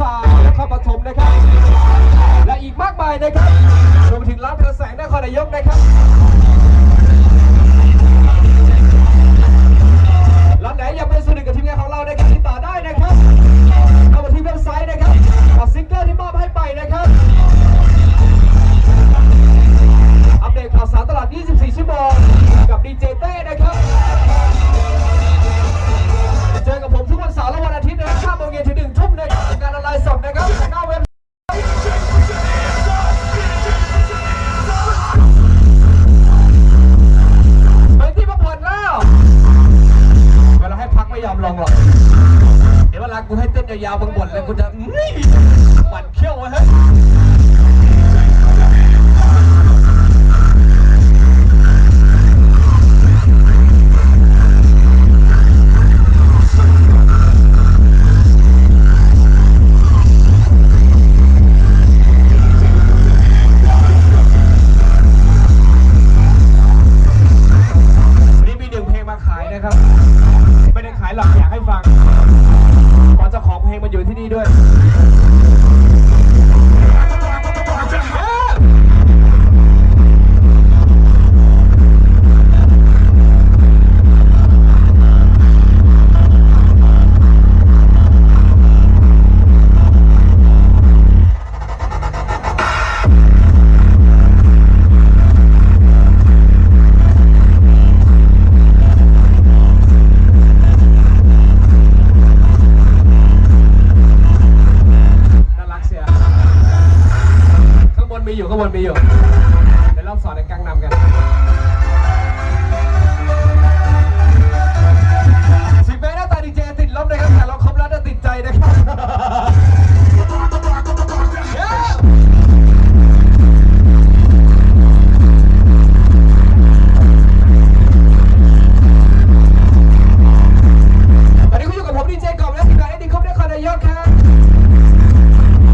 สาสตร์นครปฐมนะครับ และอีกมากมายนะครับรวมถึงร้านเธอแสงนครนายกนะครับ ไม่ยอมลงหรอก เดี๋ยวเวลากูให้เต้นยาวๆบางบทเลยกูจะอื้อหมันเขี้ยวไว้เฮ้ยายหรอกอยากให้ฟังขอเจ้าของเพลงมาอยู่ที่นี่ด้วย อยู่ข้างบนมีอยู่ เดี๋ยวเราสอนในกลางนำกันสิบเมตรหน้าตาดีเจติดลบนะครับแต่เราครบแล้วจะติดใจนะครับเย้ตอนนี้คุณอยู่กับผมดีเจกล่อมและทีมงานเอ็ดดี้ครบนครนายกครับ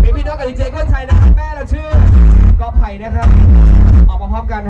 มีพี่น้องกับดีเจกล้วยไทยนะครับแม่เราชื่อ ไผ่นะครับ ออกมาพร้อมกัน